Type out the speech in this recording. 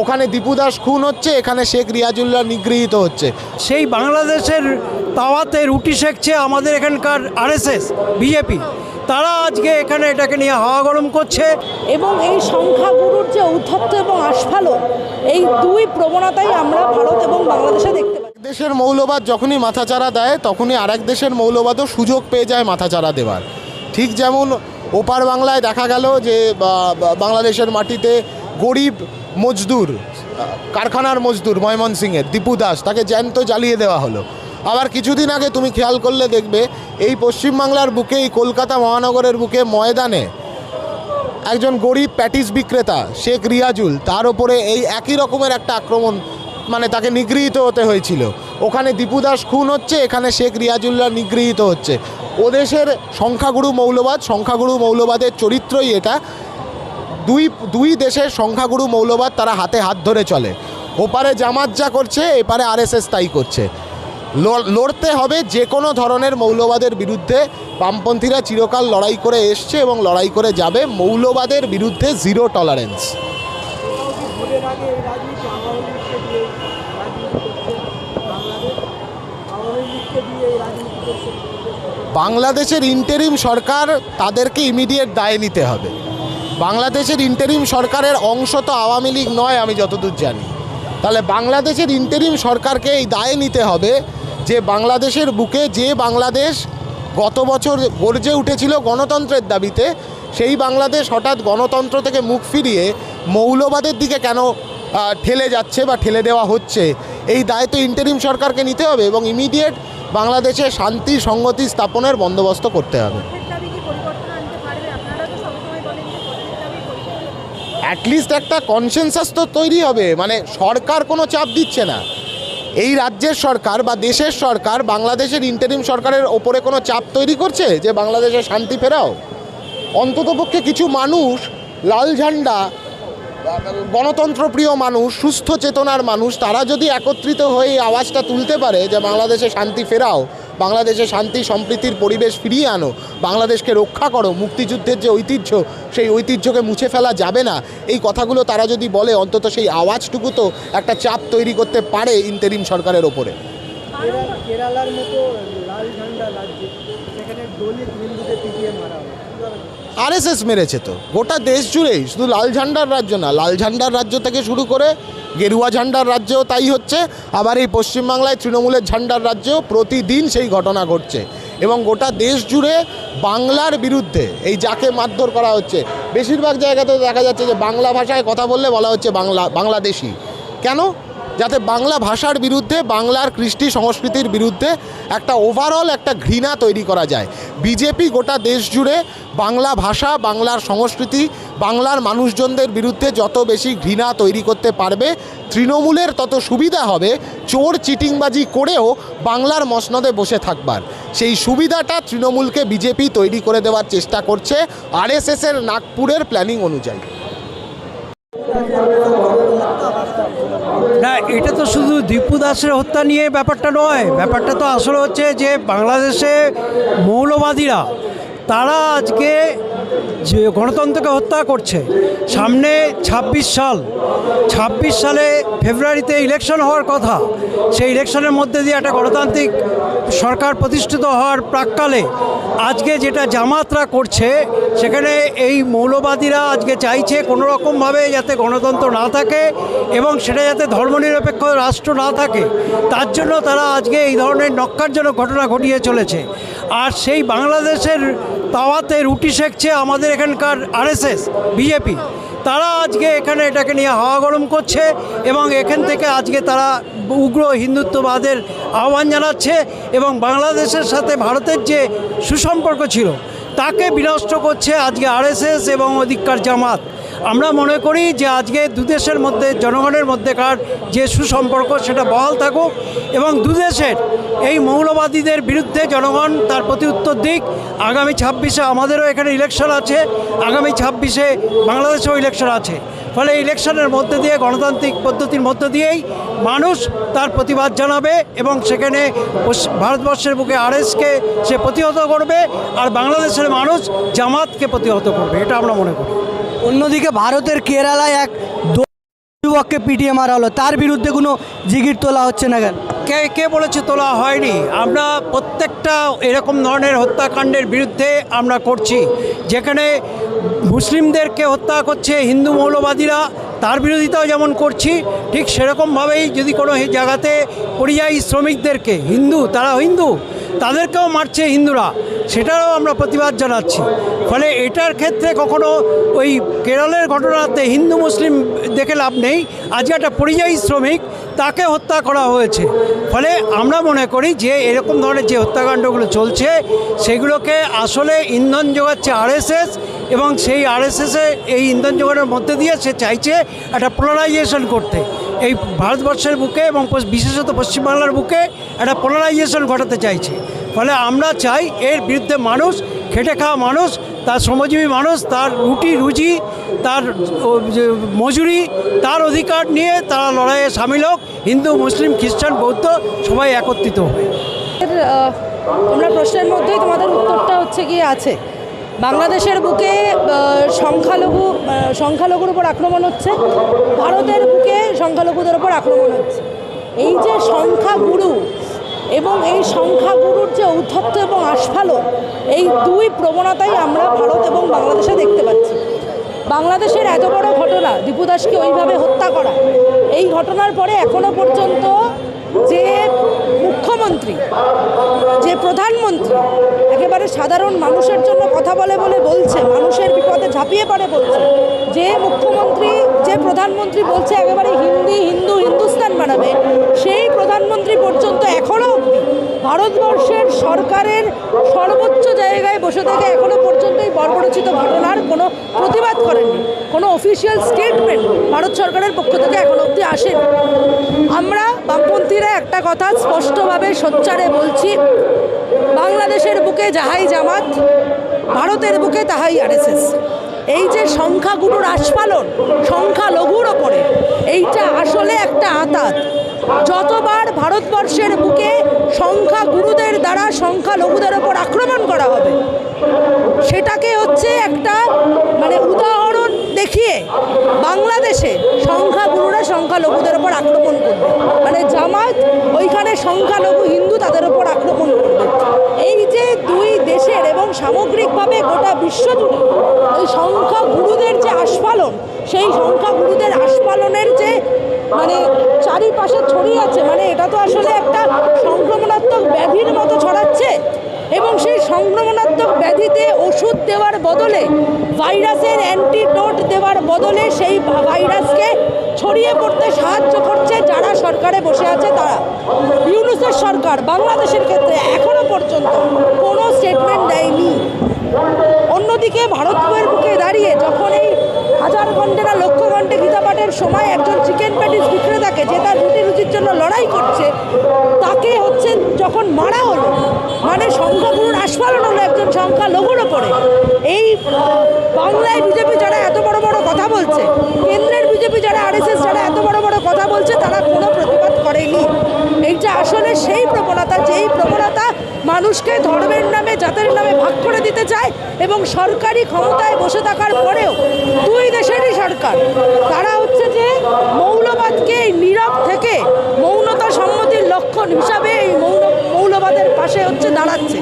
ওখানে দীপু দাস খুন হচ্ছে এখানে শেখ রিয়াজুল্লাহ নিগৃহীত হচ্ছে। সেই বাংলাদেশের তাওয়াতে রুটি শেখছে আমাদের এখানকার আরএসএস বিজেপি। তারা আজকে এখানে এটাকে নিয়ে হাওয়া গরম করছে। এবং এই সংখ্যাগুরুর যে ঔদ্ধত্য এবং আস্ফালন এই দুই প্রবণতাই আমরা ভারত এবং বাংলাদেশে দেখতে পাই। দেশের মৌলবাদ যখনই মাথাচাড়া দেয় তখনই আরেক দেশের মৌলবাদও সুযোগ পেয়ে যায় মাথাচাড়া দেওয়ার ঠিক যেমন ওপার বাংলায় দেখা গেল যে বাংলাদেশের মাটিতে গরিব মজদুর, কারখানার মজদুর ময়মনসিংহের দীপু দাস, তাকে জ্যান্ত জ্বালিয়ে দেওয়া হলো। আবার কিছুদিন আগে তুমি খেয়াল করলে দেখবে, এই পশ্চিমবাংলার বুকে, এই কলকাতা মহানগরের বুকে ময়দানে একজন গরিব প্যাটিস বিক্রেতা, শেখ রিয়াজুল, তার ওপরে এই একই রকমের একটা আক্রমণ মানে তাকে নিগৃহীত হতে হয়েছিল। ওখানে দীপু দাস খুন হচ্ছে, এখানে শেখ রিয়াজুল্লাহ নিগৃহীত হচ্ছে। ওদেশের সংখ্যাগুরু মৌলবাদ, সংখ্যাগুরু মৌলবাদের চরিত্রই এটা। দুই দুই দেশের সংখ্যাগুরু মৌলবাদ তারা হাতে হাত ধরে চলে। ওপারে জামাত যা করছে, এপারে আরএসএস তাই করছে। লড়তে হবে যে কোনো ধরনের মৌলবাদের বিরুদ্ধে। বামপন্থীরা চিরকাল লড়াই করে এসছে এবং লড়াই করে যাবে। মৌলবাদের বিরুদ্ধে জিরো টলারেন্স বাংলাদেশের ইন্টারিম সরকার তাদেরকে ইমিডিয়েট দায় নিতে হবে। বাংলাদেশের ইন্টারিম সরকারের অংশ তো আওয়ামী লীগ নয়, আমি যতদূর জানি। তাহলে বাংলাদেশের ইন্টারিম সরকারকে এই দায়ে নিতে হবে যে বাংলাদেশের বুকে যে বাংলাদেশ গত বছর গর্জে উঠেছিল গণতন্ত্রের দাবিতে, সেই বাংলাদেশ হঠাৎ গণতন্ত্র থেকে মুখ ফিরিয়ে মৌলবাদের দিকে কেন ঠেলে যাচ্ছে বা ঠেলে দেওয়া হচ্ছে, এই দায় তো ইন্টারিম সরকারকে নিতে হবে এবং ইমিডিয়েট বাংলাদেশে শান্তি সংগতি স্থাপনের বন্দোবস্ত করতে হবে। অ্যাটলিস্ট একটা কনসেনসাস তো তৈরি হবে। মানে সরকার কোনো চাপ দিচ্ছে না। এই রাজ্যের সরকার বা দেশের সরকার, বাংলাদেশের ইন্টারিম সরকারের ওপরে কোনো চাপ তৈরি করছে যে বাংলাদেশে শান্তি ফেরাও? অন্ততপক্ষে কিছু মানুষ লাল ঝান্ডা গণতন্ত্রপ্রিয় মানুষ, সুস্থ চেতনার মানুষ, তারা যদি একত্রিত হয়ে এই আওয়াজটা তুলতে পারে যে বাংলাদেশে শান্তি ফেরাও বাংলাদেশে শান্তি, সম্প্রীতির পরিবেশ ফিরিয়ে আনো। বাংলাদেশকে রক্ষা করো। মুক্তিযুদ্ধের যে ঐতিহ্য, সেই ঐতিহ্যকে মুছে ফেলা যাবে না। এই কথাগুলো তারা যদি বলে, অন্তত সেই আওয়াজটুকু তো একটা চাপ তৈরি করতে পারে ইন্টারিম সরকারের ওপরে। কেরালার মতো লাল ঝান্ডা রাজ্যে, সেখানে দলিত হিন্দুদের পিটিয়ে মারা আরএসএস মেরেছে তো। গোটা দেশ জুড়েই, শুধু লাল ঝান্ডার রাজ্য না, লাল ঝান্ডার রাজ্য থেকে শুরু করে গেরুয়া ঝান্ডার রাজ্যেও তাই হচ্ছে। আবার এই পশ্চিমবাংলায় তৃণমূলের ঝান্ডার রাজ্যেও প্রতিদিন সেই ঘটনা ঘটছে। এবং গোটা দেশ জুড়ে বাংলার বিরুদ্ধে এই যাকে মারধর করা হচ্ছে, বেশিরভাগ জায়গাতে দেখা যাচ্ছে যে বাংলা ভাষায় কথা বললে বলা হচ্ছে বাংলা, বাংলাদেশি। কেন? যাতে বাংলা ভাষার বিরুদ্ধে, বাংলার কৃষ্টি সংস্কৃতির বিরুদ্ধে একটা ওভারঅল একটা ঘৃণা তৈরি করা যায়। বিজেপি গোটা দেশ জুড়ে বাংলা ভাষা, বাংলার সংস্কৃতি, বাংলার মানুষজনদের বিরুদ্ধে যত বেশি ঘৃণা তৈরি করতে পারবে, তৃণমূলের তত সুবিধা হবে, চোর চিটিংবাজি করেও বাংলার মসনদে বসে থাকবার। সেই সুবিধাটা তৃণমূলকে বিজেপি তৈরি করে দেওয়ার চেষ্টা করছে আরএসএসের নাগপুরের প্ল্যানিং অনুযায়ী। না, এটা তো শুধু দীপু দাসের হত্যা নিয়ে ব্যাপারটা নয়। ব্যাপারটা তো আসলে হচ্ছে যে বাংলাদেশে মৌলবাদীরা, তারা আজকে যে গণতন্ত্রকে হত্যা করছে। সামনে ২৬ সাল ২৬ সালে ফেব্রুয়ারিতে ইলেকশন হওয়ার কথা। সেই ইলেকশনের মধ্যে দিয়ে একটা গণতান্ত্রিক সরকার প্রতিষ্ঠিত হওয়ার প্রাককালে আজকে যেটা জামাতরা করছে, সেখানে এই মৌলবাদীরা আজকে চাইছে কোনো রকমভাবে যাতে গণতন্ত্র না থাকে এবং সেটা যাতে ধর্মনিরপেক্ষ রাষ্ট্র না থাকে। তার জন্য তারা আজকে এই ধরনের নক্কারজনক ঘটনা ঘটিয়ে চলেছে। আর সেই বাংলাদেশের তাওয়াতে রুটি শেখছে আমাদের এখানকার আরএসএস, বিজেপি, তারা আজকে এখানে এটাকে নিয়ে হাওয়া গরম করছে এবং এখান থেকে আজকে তারা উগ্র হিন্দুত্ববাদের আহ্বান জানাচ্ছে এবং বাংলাদেশের সাথে ভারতের যে সুসম্পর্ক ছিল, তাকে বিনষ্ট করছে আজকে আরএসএস এবং অধিকার জামাত। আমরা মনে করি যে আজকে দুদেশের মধ্যে, জনগণের মধ্যেকার যে সুসম্পর্ক, সেটা বহাল থাকুক এবং দুদেশের এই মৌলবাদীদের বিরুদ্ধে জনগণ তার প্রতি উত্তর দিক। আগামী ছাব্বিশে আমাদেরও এখানে ইলেকশন আছে। আগামী ছাব্বিশে বাংলাদেশেও ইলেকশন আছে। ফলে ইলেকশনের মধ্যে দিয়ে, গণতান্ত্রিক পদ্ধতির মধ্য দিয়েই মানুষ তার প্রতিবাদ জানাবে এবং সেখানে ভারতবর্ষের বুকে আরএসকে সে প্রতিহত করবে আর বাংলাদেশের মানুষ জামাতকে প্রতিহত করবে। এটা আমরা মনে করি। অন্যদিকে ভারতের কেরালায় এক যুবককে পিটিয়ে মারা হলো। তার বিরুদ্ধে কোনো জিগির তোলা হচ্ছে না কেন? কে কে বলেছে তোলা হয়নি? আমরা প্রত্যেকটা এরকম ধরনের হত্যাকাণ্ডের বিরুদ্ধে আমরা করছি। যেখানে মুসলিমদেরকে হত্যা করছে হিন্দু মৌলবাদীরা, তার বিরোধিতাও যেমন করছি, ঠিক সেরকমভাবেই যদি কোনো জায়গাতে পরিযায়ী শ্রমিকদেরকে, হিন্দু, তারা হিন্দু তাদেরকেও মারছে হিন্দুরা, সেটারও আমরা প্রতিবাদ জানাচ্ছি। ফলে এটার ক্ষেত্রে কখনো ওই কেরলের ঘটনাতে হিন্দু মুসলিম দেখে লাভ নেই। আজকে একটা পরিযায়ী শ্রমিক তাকে হত্যা করা হয়েছে। ফলে আমরা মনে করি যে এরকম ধরনের যে হত্যাকাণ্ডগুলো চলছে, সেগুলোকে আসলে ইন্ধন যোগাচ্ছে আরএসএস এবং সেই আরএসএসে এই ইন্ধন যোগানোর মধ্যে দিয়ে সে চাইছে একটা পোলারাইজেশন করতে। এই ভারতবর্ষের বুকে এবং বিশেষত পশ্চিমবাংলার বুকে একটা পোলারাইজেশন ঘটাতে চাইছে। ফলে আমরা চাই এর বিরুদ্ধে মানুষ, খেটে খাওয়া মানুষ, তার শ্রমজীবী মানুষ, তার রুটি, রুজি, তার মজুরি, তার অধিকার নিয়ে তারা লড়াইয়ে সামিল হোক। হিন্দু, মুসলিম, খ্রিস্টান, বৌদ্ধ সবাই একত্রিত হবে। তোমরা প্রশ্নের মধ্যেই তোমাদের উত্তরটা হচ্ছে গিয়ে আছে। বাংলাদেশের বুকে সংখ্যালঘু সংখ্যালঘুর উপর আক্রমণ হচ্ছে, ভারতের বুকে সংখ্যালঘুদের উপর আক্রমণ হচ্ছে। এই যে সংখ্যাগুরু এবং এই সংখ্যাগুরুর যে ঔদ্ধত্য এবং আস্ফালন এই দুই প্রবণতাই আমরা ভারত এবং বাংলাদেশে দেখতে পাচ্ছি। বাংলাদেশের এত বড় ঘটনা, দীপু দাসকে ওইভাবে হত্যা করা, এই ঘটনার পরে এখনও পর্যন্ত যে মুখ্যমন্ত্রী, যে প্রধানমন্ত্রী, একেবারে সাধারণ মানুষের জন্য কথা বলে বলে বলছে, মানুষের বিপদে ঝাঁপিয়ে পড়ে বলছে, যে মুখ্যমন্ত্রী, যে প্রধানমন্ত্রী বলছে একেবারে হিন্দি, হিন্দু, হিন্দুস্তান বানাবে, সেই প্রধানমন্ত্রী পর্যন্ত এখনও ভারতবর্ষের সরকারের সর্বোচ্চ জায়গায় বসে থেকে এখনও পর্যন্ত এই বর্বরচিত ঘটনার কোনো কোনো অফিসিয়াল স্টেটমেন্ট ভারত সরকারের পক্ষ থেকে এখনও অবধি আসে আমরা বামপন্থীরা একটা কথা স্পষ্টভাবে, সোচ্চারে বলছি, বাংলাদেশের বুকে যাহাই জামাত, ভারতের বুকে তাহাই আরএসএস। এই যে সংখ্যাগুরুর আস্ফালন সংখ্যালঘুর ওপরে, এইটা আসলে একটা আতাত। যতবার ভারতবর্ষের বুকে সংখ্যাগুরুদের দ্বারা সংখ্যালঘুদের ওপর আক্রমণ করা হবে, সেটাকে হচ্ছে একটা মানে উদাহরণ দেখিয়ে বাংলাদেশে সংখ্যাগুরুরা সংখ্যালঘুদের ওপর আক্রমণ করবে। মানে জামাত ওইখানে সংখ্যালঘু হিন্দু তাদের ওপর আক্রমণ করবে। এই যে দুই দেশের এবং সামগ্রিকভাবে গোটা বিশ্বজুড়ে ওই সংখ্যাগুরুদের যে আস্ফালন, সেই সংখ্যাগুরুদের আস্ফালনের যে মানে চারিপাশে ছড়িয়ে আছে মানে এটা তো আসলে একটা সংক্রমণাত্মক ব্যাধির মতো ছড়াচ্ছে। এবং সেই সংক্রমণাত্মক ব্যাধিতে ওষুধ দেওয়ার বদলে ভাইরাসের অ্যান্টিডোট দেওয়ার বদলে সেই ভাইরাসকে ছড়িয়ে পড়তে সাহায্য করছে যারা সরকারে বসে আছে তারা। ইউনুসের সরকার বাংলাদেশের ক্ষেত্রে এখনও পর্যন্ত কোনো স্টেটমেন্ট দেয়নি। অন্যদিকে ভারতের বুকে দাঁড়িয়ে যখন এই হাজার ঘন্টে না লক্ষ ঘন্টে গীতাপাঠের সময় একজন চিকেন প্যাটিস বিক্রেতাকে যে তার রুটি রুচির জন্য লড়াই করছে, তাকে হচ্ছে যখন মারা মানে সংখ্যাগুরুর আস্ফালন হলো একজন সংখ্যালঘুর ওপরে। এই বাংলায় বিজেপি যারা এত বড় বড় কথা বলছে, কেন্দ্রের বিজেপি যারা, আরএসএস যারা এত বড় বড় কথা বলছে, তারা কোনো প্রতিবাদ করেনি। এইটা আসলে সেই প্রবণতা, যেই প্রবণতা মানুষকে ধর্মের নামে, জাতের নামে ভাগ করে দিতে চায় এবং সরকারি ক্ষমতায় বসে থাকার পরেও দুই দেশেরই সরকার, তারা হচ্ছে যে মৌলবাদকে নীরব থেকে মৌনতা সম্মতির লক্ষণ হিসাবে এই মৌন মৌলবাদের পাশে হচ্ছে দাঁড়াচ্ছে।